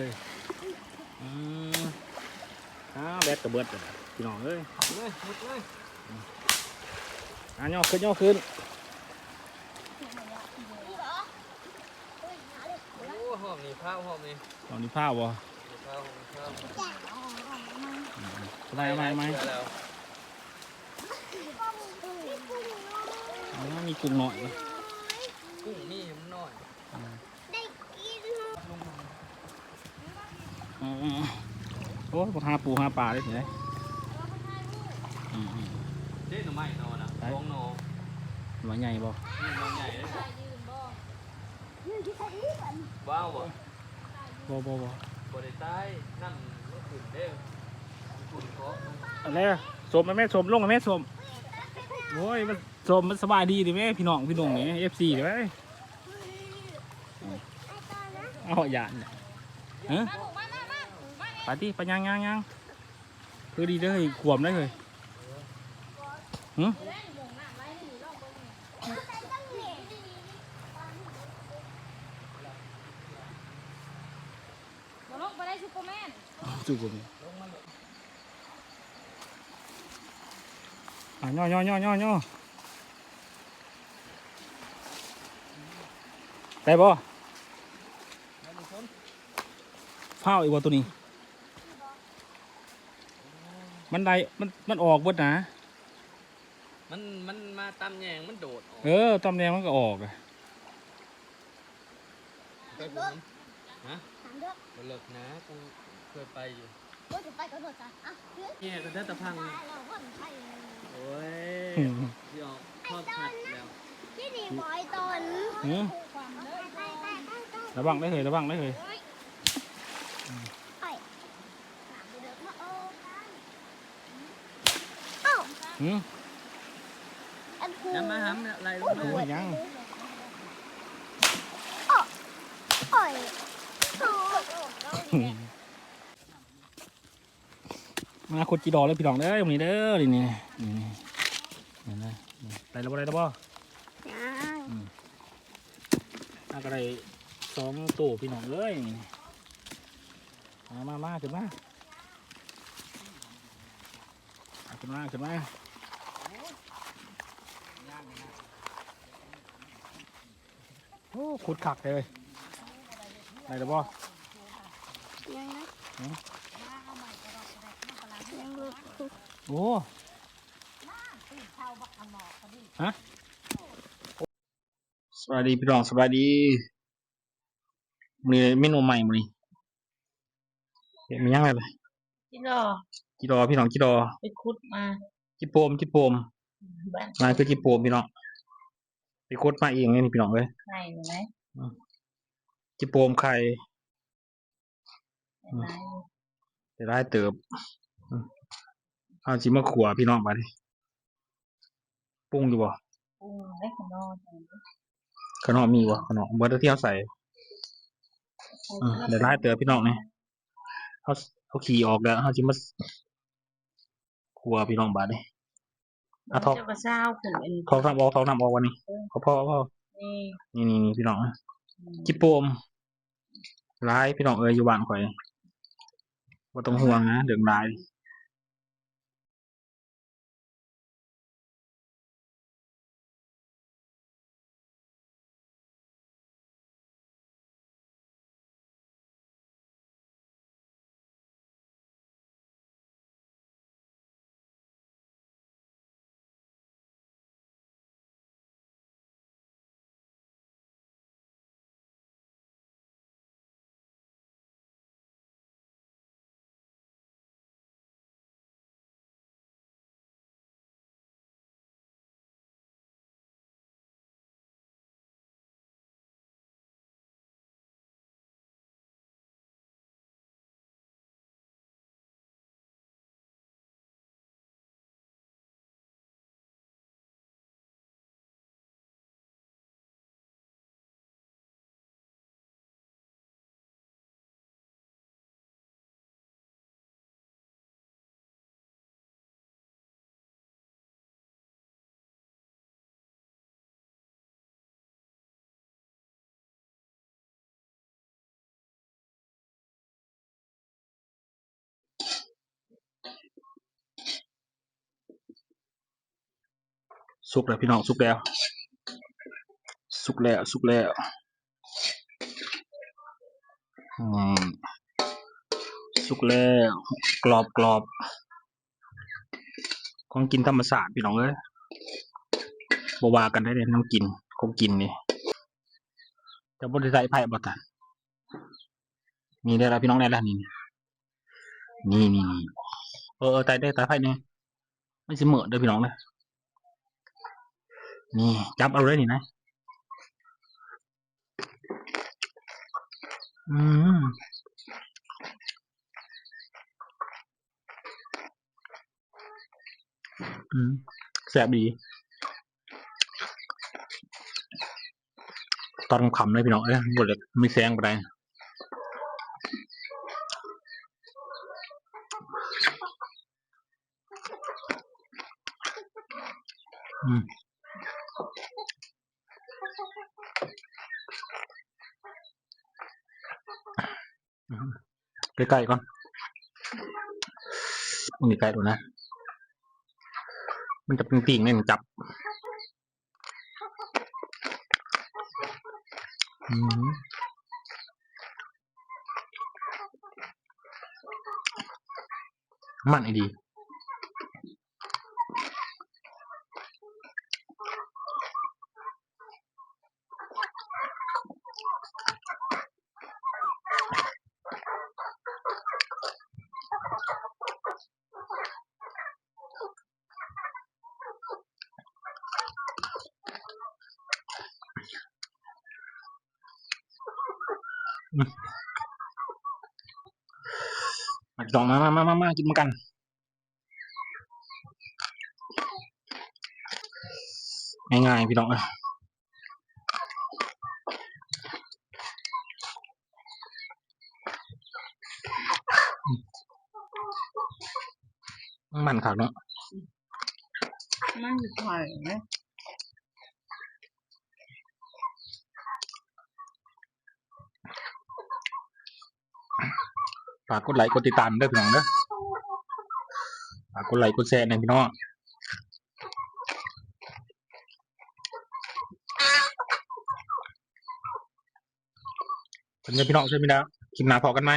เลยอืมอ้าวแบตกระเบิดเลยพี่น้องเอ้ยเลยหมดเลยอะย่อขึ้นย่อขึ้นโอ้หอมนี่ข้าวหอมนี่ตอนนี้ผ้าวะข้าวหอมข้าวได้ไหมไหมเชื่อแล้วอ๋อมีกุ้งหน่อยปะกุ้งนี่มันน้อย อืมโอ้ยหาปูหาปลาได้ถึงไหนอืมอืมเจ๊หน่อไม้นอนะได้ท้องนอหน่อยใหญ่บ่นี่นอใหญ่เลยว้าวบ่บ่บ่บ่บ่ได้ตายนั่นมันขึ้นเด้อขุ่นเพาะมันอะไรอะสมไหมแม่สมลงไหมแม่สมโอ้ยมันสมมันสบายดีดิแม่พี่น้องพี่น้องเนี่ยเอฟซีเดี๋ยวไอ้เอาหยาดเนี่ยฮะ ไปที่ไปยังยังยังคือดีเลยขวมได้เลยหึบอลกไปได้ซูเปอร์แมนจุกผมอะย่อย่อย่อย่อย่อได้บ่เฝ้าอีกบ่ตัวนี้ มันได้มันมันออกเบิดนะ มันมันมาตามแยงมันโดดออกเออตำแหน่งมันก็ออกอะไปบุญฮะบ่เลิกนะกูเคยไปอยู่เนี่ยก็ได้แตะพังโอ้ยอืม ที่ออกทอดผัดแล้วพี่ดีบอยตนหืมระวังได้เลยระวังได้เลย หืมน้ำมาห้ำเนี่ยไรลงโอ้มายยังโอ้ยมาขุดจีดอเลยพี่น้องเด้อวันนี้เด้อนี่นี่นี่นี่เห็นไหมนี่ได้แล้วบ่ได้แล้วบ่น่าก็ได้สองตู้พี่น้องเลยนี่มามามาขึ้นมาเอาขึ้นมาขึ้นมา อ้ขุดขักเลยได้แล้วบ่ยังนะหืมยังลูกโอ้ฮะสวัสดีพี่น้องสวัสดีมีเมนูใหม่มื้อนี้เห็นมียังไงเลยที่รอจิดอพี่น้องจิดอไปคุดมาจิโปมจิโปมบ้านนายคือจิโปมพี่น้อง ไปโคตรมาเองเลยนี่พี่น้องเลยไข่ไหมจิโปมไข่ไหนจะได้เติบอืมเอาจิมาขัวพี่น้องมาดิปรุงอยู่บ่ปรุงเล็กน้อยขนมมีบ่ขนมเบอร์ที่เขาใส่อืมเดี๋ยวได้เติบพี่น้องเนี่ยเขาเขาขี่ออกแล้วเขาจิมาขัวพี่น้องบาดนี่ อะทอกเจ้ากระเซ้าขึ้นเป็นทองน้ำออกทองน้ำออกวันนี้เขาพ่อพ่อนี่นี่นี่นี่พี่น้องจิโปมร้ายพี่น้องเอ้ยอยู่บ้านข่อยว่าต้องห่วงนะเดืองร้าย สุกแล้วพี่น้องสุกแล้ว สุกแล้วสุกแล้วอืมสุกแล้วกรอบกรอบของกินธรรมศาสตร์พี่น้องเอ้ยบวากันได้เลยน้ำกินของกินนี่จะบริใส่ไผ่บ่ตันมีได้แล้วพี่น้องได้แล้วนี่นี่นี่เออตายได้ตายไผ่เนี่ยไม่สิเหมือเด้อพี่น้องเลย นี่จับเอาเลยนี่นะ อืมอืมแซ่บดี ตอนขำเลยพี่น้องเอ้ยบดเลยไม่แซงไปได้อืม ใกล้ๆก่อนมันอยู่ใกล้ดูนะ มันจะเป็นปีกแนี่ยมันจับอืมมันไอดี มาลองมามามามามากินมากันง่ายๆพี่น้องเอ้ยมันขาวเนาะนั่งอยู่ถ่ายไหม ฝากกดไลค์กดติดตามด้วยพี่น้องเด้อฝากกดไลค์กดแชร์ในะพี่น้องเป็นไงพี่น้องใช่ไหมนะคลิปหน้าพอกันไหม